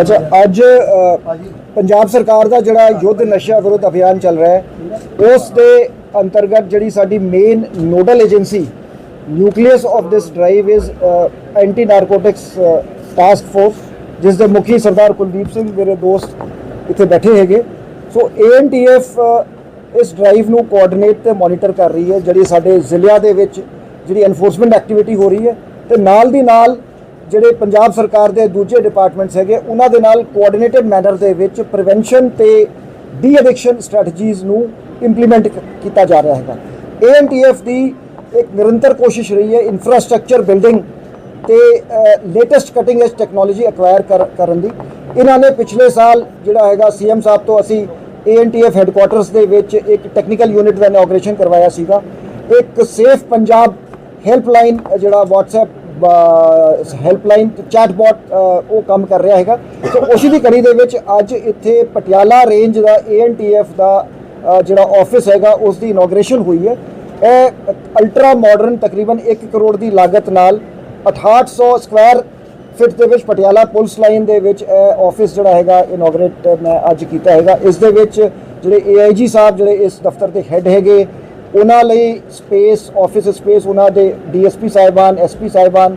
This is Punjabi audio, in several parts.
ਅੱਛਾ, ਅੱਜ ਪੰਜਾਬ ਸਰਕਾਰ ਦਾ ਜਿਹੜਾ ਯੁੱਧ ਨਸ਼ਾ ਵਿਰੁੱਧ ਅਭਿਆਨ ਚੱਲ ਰਿਹਾ ਹੈ, ਉਸ ਦੇ ਅੰਤਰਗਤ ਜਿਹੜੀ ਸਾਡੀ main nodal agency nucleus of this drive is anti narcotics task force ਜਿਸ ਦੇ ਮੁਖੀ ਸਰਦਾਰ ਕੁਲਦੀਪ ਸਿੰਘ, ਮੇਰੇ ਦੋਸਤ ਇੱਥੇ ਬੈਠੇ ਹੈਗੇ। ਸੋ ਏਐਨਟੀਐਫ ਇਸ ਡਰਾਈਵ ਨੂੰ ਕੋਆਰਡੀਨੇਟ ਤੇ ਮੋਨੀਟਰ ਕਰ ਰਹੀ ਹੈ, ਜਿਹੜੀ ਸਾਡੇ ਜ਼ਿਲ੍ਹਿਆਂ ਦੇ ਵਿੱਚ ਜਿਹੜੀ ਐਨਫੋਰਸਮੈਂਟ ਐਕਟੀਵਿਟੀ ਹੋ ਰਹੀ ਹੈ, ਤੇ ਨਾਲ ਦੀ ਨਾਲ ਜਿਹੜੇ ਪੰਜਾਬ ਸਰਕਾਰ ਦੇ ਦੂਜੇ ਡਿਪਾਰਟਮੈਂਟਸ ਹੈਗੇ, ਉਹਨਾਂ ਦੇ ਨਾਲ ਕੋਆਰਡੀਨੇਟਡ ਮੈਨਰ ਦੇ ਵਿੱਚ ਪ੍ਰੀਵੈਂਸ਼ਨ ਤੇ ਡੀ ਐਡਿਕਸ਼ਨ ਸਟ੍ਰੈਟਜੀਜ਼ ਨੂੰ ਇੰਪਲੀਮੈਂਟ ਕੀਤਾ ਜਾ ਰਿਹਾ ਹੈਗਾ। ਏਐਨਟੀਐਫ ਦੀ ਇੱਕ ਨਿਰੰਤਰ ਕੋਸ਼ਿਸ਼ ਰਹੀ ਹੈ ਇਨਫਰਾਸਟ੍ਰਕਚਰ ਬਿਲਡਿੰਗ ਤੇ latest cutting edge technology acquire ਕਰਨ ਦੀ। ਇਹਨਾਂ ਨੇ ਪਿਛਲੇ ਸਾਲ ਜਿਹੜਾ ਹੈਗਾ ਸੀਐਮ ਸਾਹਿਬ ਤੋਂ ਅਸੀਂ ਏਐਨਟੀਐਫ ਹੈੱਡਕੁਆਟਰਸ ਦੇ ਵਿੱਚ ਇੱਕ ਟੈਕਨੀਕਲ ਯੂਨਿਟ ਦਾ ਇਨੋਗ੍ਰੇਸ਼ਨ ਕਰਵਾਇਆ ਸੀਗਾ। ਇੱਕ ਸੇਫ ਪੰਜਾਬ ਹੈਲਪਲਾਈਨ ਜਿਹੜਾ WhatsApp ਹੈਲਪਲਾਈਨ ਚੈਟਬੋਟ ਉਹ ਕੰਮ ਕਰ ਰਿਹਾ ਹੈਗਾ। ਸੋ ਉਸੇ ਦੀ ਕੜੀ ਦੇ ਵਿੱਚ ਅੱਜ ਇੱਥੇ ਪਟਿਆਲਾ ਰੇਂਜ ਦਾ ਏਐਨਟੀਐਫ ਦਾ ਜਿਹੜਾ ਆਫਿਸ ਹੈਗਾ, ਉਸ ਦੀ ਇਨੋਗ੍ਰੇਸ਼ਨ ਹੋਈ ਹੈ। ਇਹ ਅਲਟਰਾ ਮਾਡਰਨ ਤਕਰੀਬਨ 1 ਕਰੋੜ ਦੀ ਲਾਗਤ ਨਾਲ 6800 ਸਕੁਆਇਰ ਫਿਟ ਦੇ ਵਿੱਚ ਪਟਿਆਲਾ ਪੁਲਿਸ ਲਾਈਨ ਦੇ ਵਿੱਚ ਇਹ ਆਫਿਸ ਜਿਹੜਾ ਹੈਗਾ ਇਨੋਗ੍ਰੇਟ ਮੈਂ ਅੱਜ ਕੀਤਾ ਹੈਗਾ। ਇਸ ਦੇ ਵਿੱਚ ਜਿਹੜੇ ਏਆਈਜੀ ਸਾਹਿਬ ਜਿਹੜੇ ਇਸ ਦਫ਼ਤਰ ਦੇ ਹੈੱਡ ਹੈਗੇ ਉਹਨਾਂ ਲਈ ਸਪੇਸ ਆਫਿਸ ਸਪੇਸ ਉਹਨਾਂ ਦੇ ਡੀਐਸਪੀ ਸਾਹਿਬਾਨ ਐਸਪੀ ਸਾਹਿਬਾਨ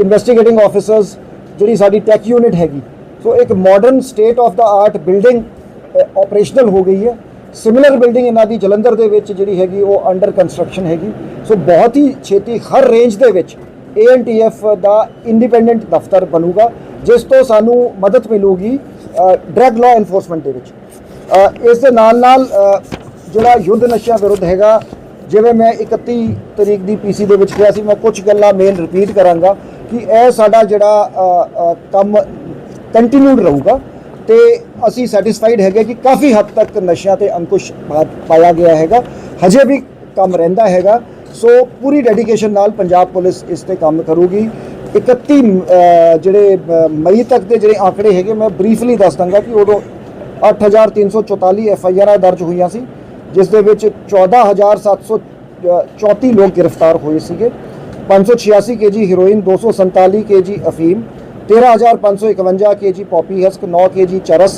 ਇਨਵੈਸਟੀਗੇਟਿੰਗ ਆਫੀਸਰਸ ਜਿਹੜੀ ਸਾਡੀ ਟੈਕ ਯੂਨਿਟ ਹੈਗੀ। ਸੋ ਇੱਕ modern state of the art building operational ਹੋ ਗਈ ਹੈ। ਸਿਮਿਲਰ ਬਿਲਡਿੰਗ ਇਹਨਾਂ ਦੀ ਜਲੰਧਰ ਦੇ ਵਿੱਚ ਜਿਹੜੀ ਹੈਗੀ, ਉਹ ਅੰਡਰ ਕੰਸਟਰਕਸ਼ਨ ਹੈਗੀ। ਸੋ ਬਹੁਤ ਹੀ ਛੇਤੀ ਹਰ ਰੇਂਜ ਦੇ ਵਿੱਚ ਏਐਨਟੀਐਫ ਦਾ ਇੰਡੀਪੈਂਡੈਂਟ ਦਫ਼ਤਰ ਬਣੂਗਾ, ਜਿਸ ਤੋਂ ਸਾਨੂੰ ਮਦਦ ਮਿਲੂਗੀ ਡਰੱਗ ਲਾਅ ਐਨਫੋਰਸਮੈਂਟ ਦੇ ਵਿੱਚ। ਇਸ ਦੇ ਨਾਲ ਨਾਲ ਜਿਹੜਾ ਯੁੱਧ ਨਸ਼ਿਆਂ ਵਿਰੁੱਧ ਹੈਗਾ ਜਿਵੇਂ ਮੈਂ 31 ਤਰੀਕ ਦੀ ਪੀਸੀ ਦੇ ਵਿੱਚ ਕਿਹਾ ਸੀ, ਮੈਂ ਕੁਝ ਗੱਲਾਂ ਮੇਨ ਰਿਪੀਟ ਕਰਾਂਗਾ ਕਿ ਇਹ ਸਾਡਾ ਜਿਹੜਾ ਕੰਮ ਕੰਟੀਨਿਊਡ ਰਹੂਗਾ ਤੇ ਅਸੀਂ ਸੈਟੀਸਫਾਈਡ ਹੈਗੇ ਕਿ ਕਾਫੀ ਹੱਦ ਤੱਕ ਨਸ਼ਿਆਂ ਤੇ ਅੰਕੁਸ਼ ਪਾ- ਪਾਇਆ ਗਿਆ ਹੈਗਾ। ਹਜੇ ਵੀ ਕੰਮ ਰਹਿੰਦਾ ਹੈਗਾ। ਸੋ ਪੂਰੀ ਡੈਡੀਕੇਸ਼ਨ ਨਾਲ ਪੰਜਾਬ ਪੁਲਿਸ ਇਸ ਤੇ ਕੰਮ ਕਰੂਗੀ। 31 ਜਿਹੜੇ ਮਈ ਤੱਕ ਦੇ ਜਿਹੜੇ ਆંકੜੇ ਹੈਗੇ, ਮੈਂ ਬਰੀਫਲੀ ਦੱਸ ਦਾਂਗਾ ਕਿ ਉਦੋਂ 8344 ਐਫ ਆਈ ਆਰ ਦਰਜ ਹੋਈਆਂ ਸੀ। ਜਿਸ ਦੇ ਵਿੱਚ 14734 ਲੋਕ ਗ੍ਰਿਫਤਾਰ ਹੋਏ ਸੀਗੇ। 586 ਕੇਜੀ ਹੈਰੋਇਨ 247 ਕੇਜੀ ਅਫੀਮ 13551 ਕੇਜੀ ਪੌਪੀ ਹਸਕ 9 ਕੇਜੀ ਚਰਸ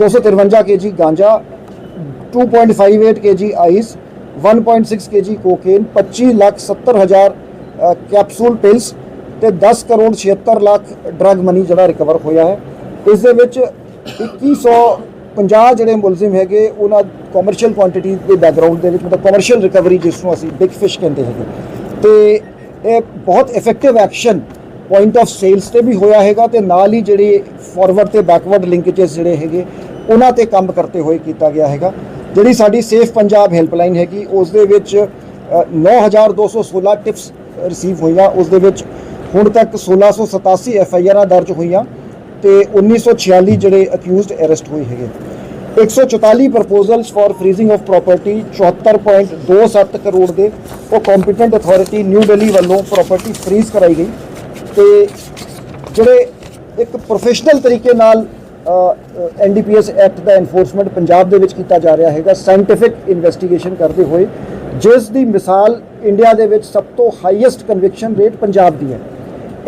253 ਕੇਜੀ ਗਾਂਜਾ 2.58 KG ice 1.6 KG cocaine 25 lakh 70 ਹਜ਼ਾਰ ਕੈਪਸੂਲ ਪਿਲਸ ਤੇ 10 ਕਰੋੜ 76 ਲੱਖ ਡਰੱਗ ਮਨੀ ਜਿਹੜਾ ਰਿਕਵਰ ਹੋਇਆ ਹੈ। ਇਸ ਦੇ ਵਿੱਚ 2150 ਜਿਹੜੇ ਮੁਲਜ਼ਮ ਹੈਗੇ ਉਹਨਾਂ ਕਮਰਸ਼ੀਅਲ ਕੁਆਂਟੀਟੀ ਦੇ ਬੈਕਗ੍ਰਾਉਂਡ ਦੇ ਵਿੱਚ ਮਤਲਬ ਕਮਰਸ਼ੀਅਲ ਰਿਕਵਰੀ ਜਿਸ ਨੂੰ ਅਸੀਂ ਬਿਗ ਫਿਸ਼ ਕਹਿੰਦੇ ਹੈਗੇ। ਤੇ ਇਹ ਬਹੁਤ effective action point of sales ਤੇ ਵੀ ਹੋਇਆ ਹੈਗਾ ਤੇ ਨਾਲ ਹੀ ਜਿਹੜੇ ਫਾਰਵਰਡ ਤੇ ਬੈਕਵਰਡ ਲਿੰਕੇजेस ਜਿਹੜੇ ਹੈਗੇ ਉਹਨਾਂ ਤੇ ਕੰਮ ਕਰਤੇ ਹੋਏ ਕੀਤਾ ਗਿਆ ਹੈਗਾ। ਜਿਹੜੀ ਸਾਡੀ ਸੇਫ ਪੰਜਾਬ ਹੈਲਪਲਾਈਨ ਹੈਗੀ ਉਸ ਦੇ ਵਿੱਚ ਅ, 9216 ਟਿਪਸ ਰਿਸੀਵ ਹੋਈਆਂ। ਉਸ ਦੇ ਵਿੱਚ ਹੁਣ ਤੱਕ 1687 ਐਫ ਆਈ ਆਰਾਂ ਦਰਜ ਹੋਈਆਂ। ਤੇ 1946 ਜਿਹੜੇ ਅਕਿਊਜ਼ਡ ਅਰੈਸਟ ਹੋਏ ਹੈਗੇ। 144 proposals for freezing of property 74.27 crore ਦੇ। ਉਹ ਕੰਪੀਟੈਂਟ ਅਥਾਰਟੀ ਨਿਊ ਦਿੱਲੀ ਵੱਲੋਂ ਪ੍ਰਾਪਰਟੀ ਫਰੀਜ਼ ਕਰਾਈ ਗਈ। ਤੇ ਜਿਹੜੇ ਇੱਕ ਪ੍ਰੋਫੈਸ਼ਨਲ ਤਰੀਕੇ ਨਾਲ ਐਨਡੀਪੀਐਸ ਐਕਟ ਦਾ ਐਨਫੋਰਸਮੈਂਟ ਪੰਜਾਬ ਦੇ ਵਿੱਚ ਕੀਤਾ ਜਾ ਰਿਹਾ ਹੈਗਾ ਸਾਇੰਟਿਫਿਕ ਇਨਵੈਸਟੀਗੇਸ਼ਨ ਕਰਦੇ ਹੋਏ, ਜਿਸ ਦੀ ਮਿਸਾਲ ਇੰਡੀਆ ਦੇ ਵਿੱਚ ਸਭ ਤੋਂ ਹਾਈਐਸਟ ਕਨਵਿਕਸ਼ਨ ਰੇਟ ਪੰਜਾਬ ਦੀ ਹੈ।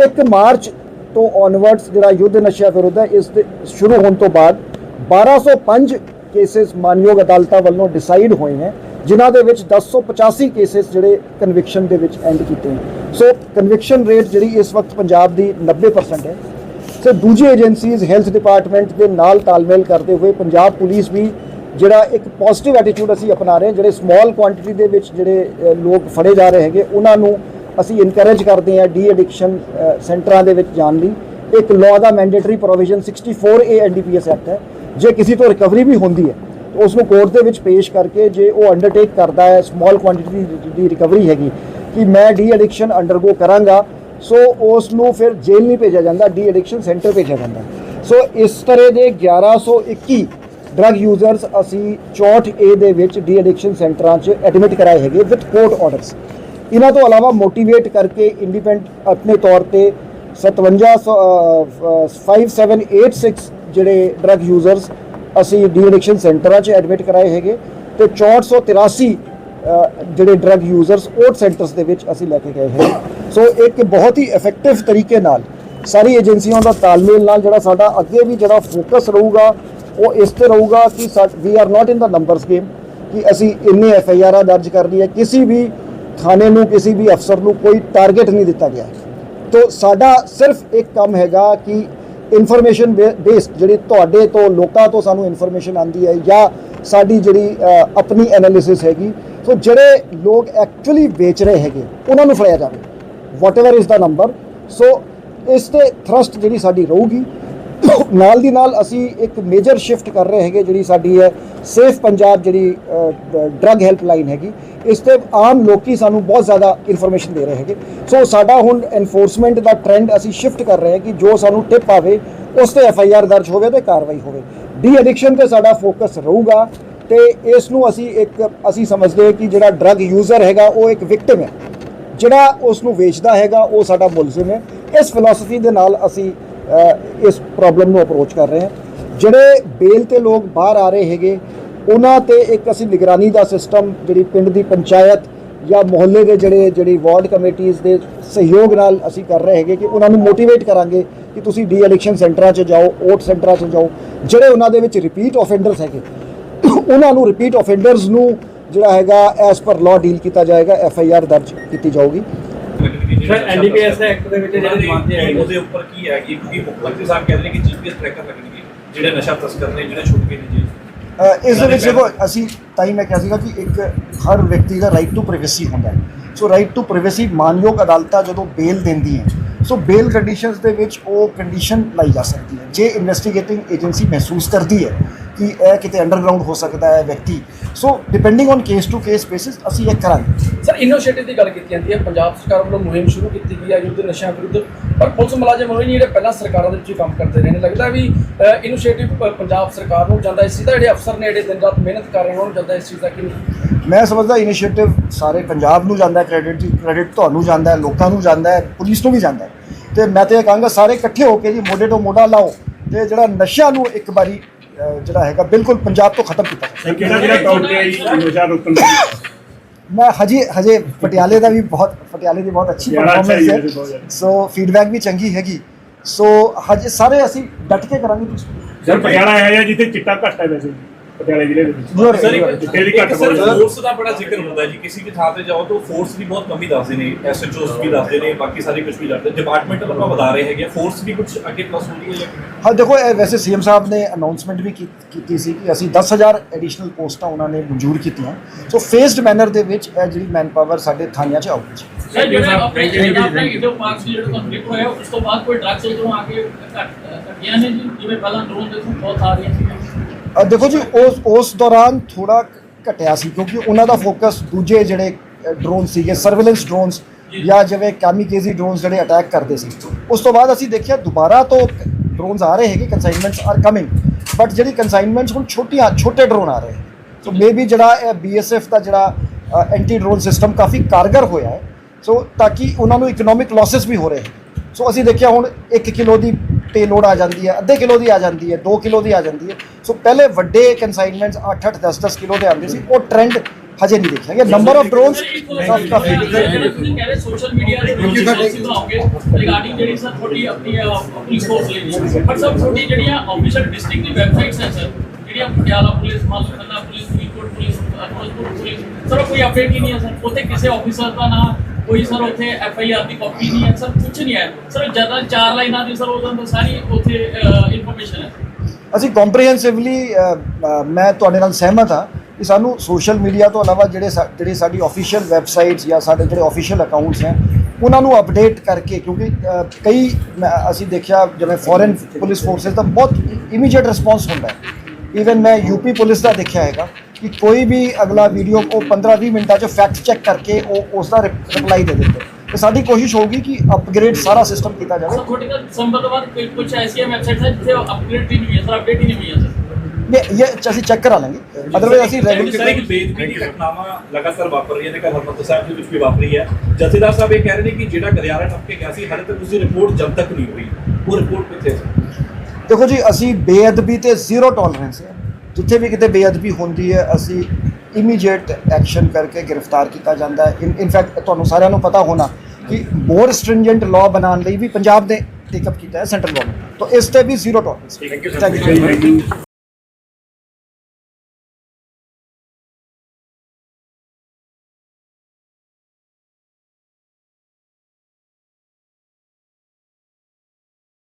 1 ਮਾਰਚ ਤੋਂ ਔਨਵਰਡਸ ਜਿਹੜਾ ਯੁੱਧ ਨਸ਼ਾ ਵਿਰੁੱਧ ਹੈ, ਇਸ ਦੇ ਸ਼ੁਰੂ ਹੋਣ ਤੋਂ ਬਾਅਦ 1205 ਕੇਸਿਸ ਮਾਨਯੋਗ ਅਦਾਲਤਾਂ ਵੱਲੋਂ ਡਿਸਾਈਡ ਹੋਏ ਹੈ, ਜਿਨ੍ਹਾਂ ਦੇ ਵਿੱਚ 1085 ਕੇਸਿਸ ਜਿਹੜੇ ਕਨਵਿਕਸ਼ਨ ਦੇ ਵਿੱਚ ਐਂਡ ਕੀਤੇ ਹਨ ਸੋ ਕਨਵਿਕਸ਼ਨ ਰੇਟ ਜਿਹੜੀ ਇਸ ਵਕਤ ਪੰਜਾਬ ਦੀ 90% ਹੈ। ਸੋ ਦੂਜੀ ਏਜੰਸੀਜ਼ ਹੈਲਥ ਡਿਪਾਰਟਮੈਂਟ ਦੇ ਨਾਲ ਤਾਲਮੇਲ ਕਰਦੇ ਹੋਏ ਪੰਜਾਬ ਪੁਲਿਸ ਵੀ ਜਿਹੜਾ ਇੱਕ ਪੋਜ਼ਿਟਿਵ ਐਟੀਟਿਊਡ ਅਸੀਂ ਅਪਣਾ ਰਹੇ ਹਾਂ, ਜਿਹੜੇ ਸਮਾਲ ਕੁਆਂਟੀਟੀ ਦੇ ਵਿੱਚ ਜਿਹੜੇ ਲੋਕ ਫੜੇ ਜਾ ਰਹੇ ਹੈਗੇ, ਉਹਨਾਂ ਨੂੰ ਅਸੀਂ ਇਨਕਰੇਜ ਕਰਦੇ ਹਾਂ ਡੀ ਐਡਿਕਸ਼ਨ ਸੈਂਟਰਾਂ ਦੇ ਵਿੱਚ ਜਾਣ ਲਈ। ਇੱਕ law the mandatory provision 64 A NDPS act ਹੈ। ਜੇ ਕਿਸੇ ਤੋਂ ਰਿਕਵਰੀ ਵੀ ਹੁੰਦੀ ਹੈ ਉਸ ਨੂੰ ਕੋਰਟ ਦੇ ਵਿੱਚ ਪੇਸ਼ ਕਰਕੇ ਜੇ ਉਹ ਅੰਡਰਟੇਕ ਕਰਦਾ ਹੈ ਸਮਾਲ ਕੁਆਂਟੀਟੀ ਦੀ ਰਿਕਵਰੀ ਹੈਗੀ, ਕਿ ਮੈਂ ਡੀ ਐਡਿਕਸ਼ਨ ਅੰਡਰਗੋ ਕਰਾਂਗਾ ਸੋ ਉਸ ਨੂੰ ਫਿਰ ਜੇਲ੍ਹ ਨਹੀਂ ਭੇਜਿਆ ਜਾਂਦਾ ਡੀ ਐਡਿਕਸ਼ਨ ਸੈਂਟਰ ਭੇਜਿਆ ਜਾਂਦਾ। ਸੋ ਇਸ ਤਰ੍ਹਾਂ ਦੇ 1121 ਡਰੱਗ ਯੂਜ਼ਰਸ ਅਸੀਂ 64 ਏ ਦੇ ਵਿੱਚ ਡੀ ਐਡਿਕਸ਼ਨ ਸੈਂਟਰਾਂ 'ਚ ਐਡਮਿਟ ਕਰਾਏ ਹੈਗੇ ਵਿਦ ਕੋਰਟ ਆਰਡਰਸ ਇਹਨਾਂ ਤੋਂ ਇਲਾਵਾ ਮੋਟੀਵੇਟ ਕਰਕੇ ਇੰਡੀਪੈਂਡੈਂਟ ਆਪਣੇ ਤੌਰ ਤੇ 57 ਸੌ, ਅ, ਅ, 5786 ਜਿਹੜੇ ਡਰੱਗ ਯੂਜ਼ਰਸ ਅਸੀਂ ਡੀ ਐਡਿਕਸ਼ਨ ਸੈਂਟਰਾਂ 'ਚ ਐਡਮਿਟ ਕਰਾਏ ਹੈਗੇ ਤੇ 6483 ਅ, ਜਿਹੜੇ ਡਰੱਗ ਯੂਜ਼ਰਸ ਓਟ ਸੈਂਟਰਸ ਦੇ ਵਿੱਚ ਅਸੀਂ ਲੈ ਕੇ ਗਏ ਹਾਂ ਸੋ ਇੱਕ ਬਹੁਤ ਹੀ ਇਫੈਕਟਿਵ ਤਰੀਕੇ ਨਾਲ ਸਾਰੀ ਏਜੰਸੀਆਂ ਦਾ ਤਾਲਮੇਲ ਨਾਲ ਜਿਹੜਾ ਸਾਡਾ ਅੱਗੇ ਵੀ ਜਿਹੜਾ ਫੋਕਸ ਰਹੂਗਾ ਉਹ ਇਸ ਤੇ ਰਹੂਗਾ ਕਿ we are not in the numbers game ਕਿ ਅਸੀਂ ਇੰਨੇ ਐਫ ਆਈ ਆਰਾਂ ਦਰਜ ਕਰਨੀ ਹੈ ਕਿਸੇ ਵੀ ਥਾਣੇ ਨੂੰ, ਕਿਸੇ ਵੀ ਅਫਸਰ ਨੂੰ ਕੋਈ ਟਾਰਗੇਟ ਨਹੀਂ ਦਿੱਤਾ ਗਿਆ। ਤੋ ਸਾਡਾ ਸਿਰਫ ਇੱਕ ਕੰਮ ਹੈਗਾ ਕਿ ਇਨਫੋਰਮੇਸ਼ਨ ਬੇਸਡ ਜਿਹੜੀ ਤੁਹਾਡੇ ਤੋਂ, ਲੋਕਾਂ ਤੋਂ ਸਾਨੂੰ ਇਨਫੋਰਮੇਸ਼ਨ ਆਂਦੀ ਹੈ ਜਾਂ ਸਾਡੀ ਜਿਹੜੀ ਆਪਣੀ ਐਨਾਲਿਸਿਸ ਹੈਗੀ। ਸੋ ਜਿਹੜੇ ਲੋਕ ਐਕਚੁਅਲੀ ਵੇਚ ਰਹੇ ਹੈਗੇ, ਉਹਨਾਂ ਨੂੰ ਫੜਿਆ ਜਾਵੇ। Whatever is the number so ਇਸ ਤੇ ਥਰਸਟ ਜਿਹੜੀ ਸਾਡੀ ਰਹੂਗੀ। ਨਾਲ ਦੀ ਨਾਲ ਅਸੀਂ ਇੱਕ ਮੇਜਰ ਸ਼ਿਫਟ ਕਰ ਰਹੇ ਹੈਗੇ ਜਿਹੜੀ ਸਾਡੀ ਹੈ ਸੇਫ ਪੰਜਾਬ ਜਿਹੜੀ ਡਰੱਗ ਹੈਲਪਲਾਈਨ ਹੈਗੀ, ਇਸ ਤੇ ਆਮ ਲੋਕੀ ਸਾਨੂੰ ਬਹੁਤ ਜ਼ਿਆਦਾ ਇਨਫੋਰਮੇਸ਼ਨ ਦੇ ਰਹੇ ਹੈਗੇ। ਸੋ ਸਾਡਾ ਹੁਣ ਐਨਫੋਰਸਮੈਂਟ ਦਾ ਟ੍ਰੈਂਡ ਅਸੀਂ ਸ਼ਿਫਟ ਕਰ ਰਹੇ ਹਾਂ ਕਿ ਜੋ ਸਾਨੂੰ ਟਿਪ ਆਵੇ, ਉਸ ਤੇ ਐਫ ਆਈ ਆਰ ਦਰਜ ਹੋਵੇ ਤੇ ਕਾਰਵਾਈ ਹੋਵੇ। ਡੀ ਐਡਿਕਸ਼ਨ ਤੇ ਸਾਡਾ ਫੋਕਸ ਰਹੂਗਾ ਤੇ ਇਸ ਨੂੰ ਅਸੀਂ ਇੱਕ, ਅਸੀਂ ਸਮਝਦੇ ਹਾਂ ਕਿ ਜਿਹੜਾ ਡਰੱਗ ਯੂਜ਼ਰ ਹੈਗਾ, ਉਹ ਇੱਕ ਵਿਕਟਿਮ ਹੈ। ਜਿਹੜਾ ਉਸ ਨੂੰ ਵੇਚਦਾ ਹੈਗਾ, ਉਹ ਸਾਡਾ ਮੁਲਜ਼ਮ ਹੈ। ਇਸ ਫਿਲਾਸਫੀ ਦੇ ਨਾਲ ਅਸੀਂ ਇਸ ਪ੍ਰੋਬਲਮ ਨੂੰ ਅਪਰੋਚ ਕਰ ਰਹੇ ਹਾਂ। ਜਿਹੜੇ ਬੇਲ ਤੇ ਲੋਕ ਬਾਹਰ ਆ ਰਹੇ ਹੈਗੇ, ਉਹਨਾਂ ਤੇ ਇੱਕ ਅਸੀਂ ਨਿਗਰਾਨੀ ਦਾ ਸਿਸਟਮ ਜਿਹੜੀ ਪਿੰਡ ਦੀ ਪੰਚਾਇਤ ਜਾਂ ਮੁਹੱਲੇ ਦੇ ਜਿਹੜੇ, ਜਿਹੜੀ ਵਾਰਡ ਕਮੇਟੀਆਂ ਦੇ ਸਹਿਯੋਗ ਨਾਲ ਅਸੀਂ ਕਰ ਰਹੇ ਹੈਗੇ ਕਿ ਉਹਨਾਂ ਨੂੰ ਮੋਟੀਵੇਟ ਕਰਾਂਗੇ ਕਿ ਤੁਸੀਂ ਡੀ ਐਡਿਕਸ਼ਨ ਸੈਂਟਰਾਂ 'ਚ ਜਾਓ ਓਟ ਸੈਂਟਰਾਂ 'ਚ ਜਾਓ। ਜਿਹੜੇ ਉਹਨਾਂ ਦੇ ਵਿੱਚ ਰਿਪੀਟ ਆਫੈਂਡਰਸ ਹੈਗੇ, ਉਹਨਾਂ ਨੂੰ ਰਿਪੀਟ ਆਫੈਂਡਰਸ ਨੂੰ ਜਿਹੜਾ ਹੈਗਾ ਐਸ ਪਰ ਲਾਅ ਡੀਲ ਕੀਤਾ ਜਾਏਗਾ ਐਫ ਆਈ ਆਰ ਦਰਜ ਕੀਤੀ ਜਾਊਗੀ। ਸਰ ਐਨਡੀਪੀਐਸ ਐਕਟ ਦੇ ਵਿੱਚ ਜਿਹੜੇ ਦਿਮਾਗੀ ਆਏ ਉਹਦੇ ਉੱਪਰ ਕੀ ਹੈ ਕਿ ਕਿਉਂਕਿ ਮੁੱਖ ਮੰਤਰੀ ਸਾਹਿਬ ਕਹਿੰਦੇ ਨੇ ਕਿ ਜੀਪੀਐਸ ਟਰੈਕਰ ਲੱਗਣਗੇ ਜਿਹੜੇ ਨਸ਼ਾ ਤਸਕਰ ਨੇ ਜਿਹੜੇ ਛੁੱਟ ਗਏ ਨੇ ਜੀ ਅ, ਇਸ ਦੇ ਵਿੱਚ ਦੇਖੋ ਅਸੀਂ ਤਾਂ ਹੀ ਮੈਂ ਕਿਹਾ ਸੀਗਾ ਕਿ ਇੱਕ ਹਰ ਵਿਅਕਤੀ ਦਾ ਰਾਈਟ ਟੂ ਪ੍ਰਾਈਵੇਸੀ ਹੁੰਦਾ ਹੈ। ਸੋ ਰਾਈਟ ਟੂ ਪ੍ਰਾਈਵੇਸੀ ਮਾਨਯੋਗ ਅਦਾਲਤਾਂ ਜਦੋਂ ਬੇਲ ਦਿੰਦੀ ਹੈ ਸੋ ਬੇਲ ਕੰਡੀਸ਼ਨਸ ਦੇ ਵਿੱਚ ਉਹ ਕੰਡੀਸ਼ਨ ਲਾਈ ਜਾ ਸਕਦੀ ਹੈ ਜੇ ਇਨਵੈਸਟੀਗੇਟਿੰਗ ਏਜੰਸੀ ਮਹਿਸੂਸ ਕਰਦੀ ਹੈ। ਕਿ ਇਹ ਕਿਤੇ ਅੰਡਰਗਰਾਉਂਡ ਹੋ ਸਕਦਾ ਹੈ ਵਿਅਕਤੀ। So depending on case to case basis ਅਸੀਂ ਇਹ ਕਰਾਂਗੇ। ਸਰ ਇਨੀਸ਼ੀਏਟਿਵ ਦੀ ਗੱਲ ਕੀਤੀ ਜਾਂਦੀ ਹੈ। ਪੰਜਾਬ ਸਰਕਾਰ ਵੱਲੋਂ ਮੁਹਿੰਮ ਸ਼ੁਰੂ ਕੀਤੀ ਗਈ ਹੈ ਯੁੱਧ ਨਸ਼ਿਆਂ ਵਿਰੁੱਧ। ਪਰ ਪੁਲਿਸ ਮੁਲਾਜ਼ਮ ਹੋਏ ਨਹੀਂ ਜਿਹੜੇ ਪਹਿਲਾਂ ਸਰਕਾਰਾਂ ਦੇ ਵਿੱਚ ਹੀ ਕੰਮ ਕਰਦੇ ਰਹੇ ਨੇ। ਲੱਗਦਾ ਵੀ ਇਨੀਸ਼ੀਏਟਿਵ ਪੰਜਾਬ ਸਰਕਾਰ ਨੂੰ ਜਾਂਦਾ ਇਸ ਚੀਜ਼ ਦਾ। ਜਿਹੜੇ ਅਫਸਰ ਨੇ ਜਿਹੜੇ ਦਿਨ ਰਾਤ ਮਿਹਨਤ ਕਰ ਰਹੇ ਉਹਨਾਂ ਨੂੰ ਜਾਂਦਾ ਇਸ ਚੀਜ਼ ਦਾ ਕਿ ਮੈਂ ਸਮਝਦਾ ਇਨੀਸ਼ੀਏਟਿਵ ਸਾਰੇ ਪੰਜਾਬ ਨੂੰ ਜਾਂਦਾ ਕ੍ਰੈਡਿਟ ਕ੍ਰੈਡਿਟ ਤੁਹਾਨੂੰ ਜਾਂਦਾ ਲੋਕਾਂ ਨੂੰ ਜਾਂਦਾ ਪੁਲਿਸ ਨੂੰ ਵੀ ਜਾਂਦਾ ਤੇ ਮੈਂ ਤੇ ਇਹ ਕਹਾਂਗਾ ਸਾਰੇ ਇਕੱਠੇ ਹੋ ਕੇ ਜੀ ਮੋਢੇ ਤੋਂ ਮੋਢਾ ਲਾਓ। ਤੇ ਜਿਹੜਾ ਨਸ਼ਿਆਂ ਨੂੰ ਇੱਕ ਵਾਰੀ ਜਿਹੜਾ ਹੈਗਾ ਬਿਲਕੁਲ ਪੰਜਾਬ ਤੋਂ ਖਤਮ ਕੀਤਾ ਸਰ ਕਿਹੜਾ ਜਿਹੜਾ ਟੌਪ ਤੇ ਨਸ਼ਾ ਰੋਕਣ ਲਈ ਮੈਂ ਹਜੇ ਹਜੇ ਪਟਿਆਲੇ ਦਾ ਵੀ ਬਹੁਤ ਪਟਿਆਲੇ ਦੀ ਬਹੁਤ ਅੱਛੀ ਹੀ। ਹੈ ਪਰਫਾਰਮੈਂਸ ਜੀ, ਹੈ। ਸੋ ਫੀਡਬੈਕ ਵੀ ਚੰਗੀ ਹੈਗੀ। ਸੋ ਹਜੇ ਸਾਰੇ ਅਸੀਂ ਡਟ ਕੇ ਕਰਾਂਗੇ ਤੁਸੀਂ ਸਰ ਪਟਿਆਲਾ ਆਇਆ ਜਿੱਥੇ ਚਿੱਟਾ ਘੱਟ ਹੈ ਵੈਸੇ। ਪਟਿਆਲੇ ਜ਼ਿਲ੍ਹੇ ਦੇ ਵਿੱਚ। ਜ਼ਰੂਰ ਸਰ ਜ਼ਰੂਰ। ਜਿੱਥੇ ਦੀ ਘੱਟ ਸਰ ਬਹੁਤ ਫੋਰਸ ਦਾ ਬੜਾ ਜ਼ਿਕਰ ਹੁੰਦਾ ਹੈ ਜੀ। ਕਿਸੇ ਵੀ ਥਾਂ ਤੇ ਜਾਓ ਤਾਂ ਫੋਰਸ ਦੀ ਬਹੁਤ ਕਮੀ ਦੱਸਦੇ ਨੇ ਐਸਐਚਓਸ ਵੀ ਦੱਸਦੇ ਨੇ ਬਾਕੀ ਸਾਰੇ ਕੁਝ ਵੀ ਦੱਸਦੇ ਡਿਪਾਰਟਮੈਂਟਲ ਆਪਾਂ ਵਧਾ ਰਹੇ ਹੈਗੇ ਫੋਰਸ ਵੀ ਕੁਝ ਅੱਗੇ ਪਲੱਸ ਹੋ ਰਹੀ ਹੈ ਜਾਂ ਹਾਂ ਦੇਖੋ ਇਹ ਵੈਸੇ ਸੀਐਮ ਸਾਹਿਬ ਨੇ ਅਨਾਉਂਸਮੈਂਟ ਵੀ ਕੀ- ਕੀਤੀ ਸੀ ਕਿ ਅਸੀਂ 10000 ਐਡੀਸ਼ਨਲ ਪੋਸਟਾਂ ਉਹਨਾਂ ਨੇ ਮਨਜ਼ੂਰ ਕੀਤੀਆਂ। ਸੋ ਫੇਜ਼ਡ ਮੈਨਰ ਦੇ ਵਿੱਚ ਇਹ ਜਿਹੜੀ ਮੈਨ ਪਾਵਰ ਸਾਡੇ ਥਾਣਿਆਂ 'ਚ ਆਊਗੀ ਜੀ। ਸਰ ਜਿਹੜਾ ਆਪਣੇ ਜਿਹੜਾ ਆਪਣੇ ਇਡੋ ਪਾਰਕ ਸੀ ਜਿਹੜਾ ਕੰਪਲੀਟ ਹੋਇਆ ਉਸ ਤੋਂ ਬਾਅਦ ਕੋਈ ਡਰੱਗਸ ਇਧਰੋਂ ਆ ਕੇ ਘਟ ਘਟੀਆਂ ਨੇ ਜੀ ਜਿਵੇਂ ਪਹਿਲਾਂ ਡਰੋਨ ਦੇ ਤੋਂ ਬਹੁਤ ਆ ਰਹੀਆਂ ਸੀ। ਅ, ਦੇਖੋ ਜੀ ਉਸ ਉਸ ਦੌਰਾਨ ਥੋੜਾ ਘਟਿਆ ਸੀ ਕਿਉਂਕਿ ਉਹਨਾਂ ਦਾ ਫੋਕਸ ਦੂਜੇ ਜਿਹੜੇ ਡਰੋਨ ਸੀਗੇ ਸਰਵੇਲੈਂਸ ਡਰੋਨਸ ਜਾਂ। ਜਿਵੇਂ ਕੈਮੀਕੇਜ਼ੀ ਡਰੋਨਸ ਜਿਹੜੇ ਅਟੈਕ ਕਰਦੇ ਸੀ। ਉਸ ਤੋਂ ਬਾਅਦ ਅਸੀਂ ਦੇਖਿਆ ਦੁਬਾਰਾ ਤੋਂ ਡਰੋਨਸ ਆ ਰਹੇ ਹੈਗੇ ਕਨਸਾਈਨਮੈਂਟਸ ਆਰ ਕਮਿੰਗ ਬਟ ਜਿਹੜੀ ਕਨਸਾਈਨਮੈਂਟਸ ਹੁਣ ਛੋਟੀਆਂ ਛੋਟੇ ਡਰੋਨ ਆ ਰਹੇ ਸੋ ਮੇਬੀ ਜਿਹੜਾ ਇਹ ਬੀਐਸਐਫ ਦਾ ਜਿਹੜਾ ਐਂਟੀ ਡਰੋਨ ਸਿਸਟਮ ਕਾਫੀ ਕਾਰਗਰ ਹੋਇਆ ਹੈ। ਸੋ ਤਾਂ ਕਿ ਉਹਨਾਂ ਨੂੰ ਇਕਨੋਮਿਕ ਲਾਸਸ ਵੀ ਹੋ ਰਹੇ ਸੋ ਅਸੀਂ ਦੇਖਿਆ ਹੁਣ 1 ਕਿਲੋ ਦੀ ਪੇਲੋਡ ਆ ਜਾਂਦੀ ਹੈ ਅੱਧੇ ਕਿਲੋ ਦੀ ਆ ਜਾਂਦੀ ਹੈ 2 ਕਿਲੋ ਦੀ ਆ ਜਾਂਦੀ ਹੈ ਸੋ ਪਹਿਲੇ ਵੱਡੇ ਕਨਸਾਈਨਮੈਂਟਸ 8 8 10 10 ਕਿਲੋ ਦੇ ਆਉਂਦੇ ਸੀ ਉਹ ਟ੍ਰੈਂਡ ਹਜੇ ਨਹੀਂ ਦੇਖਿਆ ਗਿਆ ਨੰਬਰ ਆਫ ਡਰੋਨਸ ਕਾਫੀ ਜਿਹੜੇ ਤੁਸੀਂ ਕਹਿ ਰਹੇ ਸੋਸ਼ਲ ਮੀਡੀਆ ਦੇ ਤੁਸੀਂ ਬਣਾਓਗੇ ਰਿਗਾਰਡਿੰਗ ਜਿਹੜੀ ਸਰ ਤੁਹਾਡੀ ਆਪਣੀ ਪੁਲਿਸ ਫੋਰਸ ਲਈ ਜੀ ਪਰ ਸਰ ਤੁਹਾਡੀ ਜਿਹੜੀਆਂ ਆਫੀਸ਼ੀਅਲ ਡਿਸਟ੍ਰਿਕਟ ਦੀ ਵੈਬਸਾਈਟਸ ਹੈ ਸਰ ਜਿਹੜੀਆਂ Patiala police ਮਾਲੂਕਲਾ police Faridkot police Ferozepur police sir ਉਹ ਕੋਈ ਅਪਡੇਟ ਹੀ ਨਹੀਂ ਹੈ ਸਰ ਉੱਥੇ ਕਿਸੇ ਆਫੀਸਰ ਦਾ ਨਾਮ ਕੋਈ ਸਰ ਉੱਥੇ ਐਫ ਆਈ ਆਰ ਦੀ ਕਾਪੀ ਨਹੀਂ ਹੈ, ਸਰ ਕੁਝ ਨਹੀਂ ਹੈ। ਸਰ ਜ਼ਿਆਦਾ ਚਾਰ ਲਾਈਨਾਂ ਦੀ ਸਰ ਉਹਦੇ ਅੰਦਰ ਸਾਰੀ ਉੱਥੇ ਇਨਫੋਰਮੇਸ਼ਨ ਹੈ। ਅਸੀਂ ਕੰਪਰੀਹੈਂਸਿਵਲੀ ਮੈਂ ਤੁਹਾਡੇ ਨਾਲ ਸਹਿਮਤ ਹਾਂ ਕਿ ਸਾਨੂੰ ਸੋਸ਼ਲ ਮੀਡੀਆ ਤੋਂ ਇਲਾਵਾ ਜਿਹੜੇ ਜਿਹੜੇ ਸਾਡੀ ਆਫੀਸ਼ੀਅਲ ਵੈਬਸਾਈਟਸ ਜਾਂ ਸਾਡੇ ਜਿਹੜੇ ਆਫੀਸ਼ੀਅਲ ਅਕਾਊਂਟਸ ਹੈ, ਉਹਨਾਂ ਨੂੰ ਅਪਡੇਟ ਕਰਕੇ ਕਿਉਂਕਿ ਕਈ, ਮੈਂ- ਅਸੀਂ ਦੇਖਿਆ ਜਿਵੇਂ ਫੋਰਨ ਪੁਲਿਸ ਫੋਰਸਸ ਦਾ ਬਹੁਤ ਇਮੀਡੀਏਟ ਰਿਸਪੌਂਸ ਹੁੰਦਾ ਹੈ। ਇਵਨ ਮੈਂ ਯੂਪੀ ਪੁਲਿਸ ਦਾ ਦੇਖਿਆ ਹੈਗਾ। ਕਿ ਕੋਈ ਵੀ ਅਗਲਾ ਵੀਡੀਓ ਉਹ 15-20 ਮਿੰਟਾਂ 'ਚ ਫੈਕਟ ਚੈੱਕ ਕਰਕੇ ਉਹ ਉਸ ਦਾ ਰਿਪਲਾਈ ਦੇ ਦਿੰਦੇ। ਤੇ ਸਾਡੀ ਕੋਸ਼ਿਸ਼ ਹੋਊਗੀ ਕਿ ਅਪਗ੍ਰੇਡ ਸਾਰਾ ਸਿਸਟਮ ਕੀਤਾ ਜਾਵੇ। ਸਰ ਤੁਹਾਡੇ ਦਾ ਦਸੰਬਰ ਤੋਂ ਬਾਅਦ ਕੋਈ ਕੁਝ ਐਸੀਆਂ ਵੈਬਸਾਈਟਸ ਹੈ ਜਿੱਥੇ ਅਪਡੇਟ ਹੀ ਨਹੀਂ ਹੋਈ ਹੈ ਸਰ ਅਪਡੇਟ ਹੀ ਨਹੀਂ ਹੋਈ ਹੈ ਸਰ? ਇਹ ਇਹ ਅਸੀਂ ਚੈੱਕ ਕਰਾ ਲਾਂਗੇ। ਅਦਰਵਾਈਜ਼ ਅਸੀਂ ਸਰ ਰੈਗੂਲਰ ਇੱਕ ਬੇਦਬੀ ਦੀ ਘਟਨਾਵਾਂ ਲਗਾਤਾਰ ਵਾਪਰ ਰਹੀਆਂ ਨੇ ਘਰ ਹਰਮੰਦਰ ਸਾਹਿਬ ਦੇ ਵਿੱਚ ਵੀ ਵਾਪਰੀ ਹੈ। ਜਥੇਦਾਰ ਸਾਹਿਬ ਇਹ ਕਹਿ ਰਹੇ ਨੇ ਕਿ ਜਿਹੜਾ ਗਲਿਆਰਾ ਟੱਪ ਕੇ ਗਿਆ ਸੀ ਹਾਲੇ ਤੱਕ ਉਸਦੀ ਰਿਪੋਰਟ ਜਦ ਤੱਕ ਨਹੀਂ ਹੋਈ। ਉਹ ਰਿਪੋਰਟ ਕਿੱਥੇ ਹੈ ਦੇਖੋ ਜੀ ਅਸੀਂ ਬੇਅਦਬੀ ਤੇ ਜ਼ੀਰੋ ਟੋਲਰੈਂਸ ਹੈ। ਜਿੱਥੇ ਵੀ ਕਿਤੇ ਬੇਅਦਬੀ ਹੁੰਦੀ ਹੈ ਅਸੀਂ ਇਮੀਡੀਏਟ ਐਕਸ਼ਨ ਕਰਕੇ ਗ੍ਰਿਫਤਾਰ ਕੀਤਾ ਜਾਂਦਾ ਹੈ। ਇਨ ਫੈਕਟ ਤੁਹਾਨੂੰ ਸਾਰਿਆਂ ਨੂੰ ਪਤਾ ਹੋਣਾ ਕਿ ਮੋਰ ਸਟ੍ਰਿੰਜੈਂਟ ਲਾਅ ਬਣਾਉਣ ਲਈ ਵੀ ਪੰਜਾਬ ਨੇ ਟੇਕ ਅਪ ਕੀਤਾ ਹੈ ਸੈਂਟਰਲ ਗਵਰਨਮੈਂਟ ਤੋਂ ਇਸ ਤੇ ਵੀ zero tolerance thank you thank you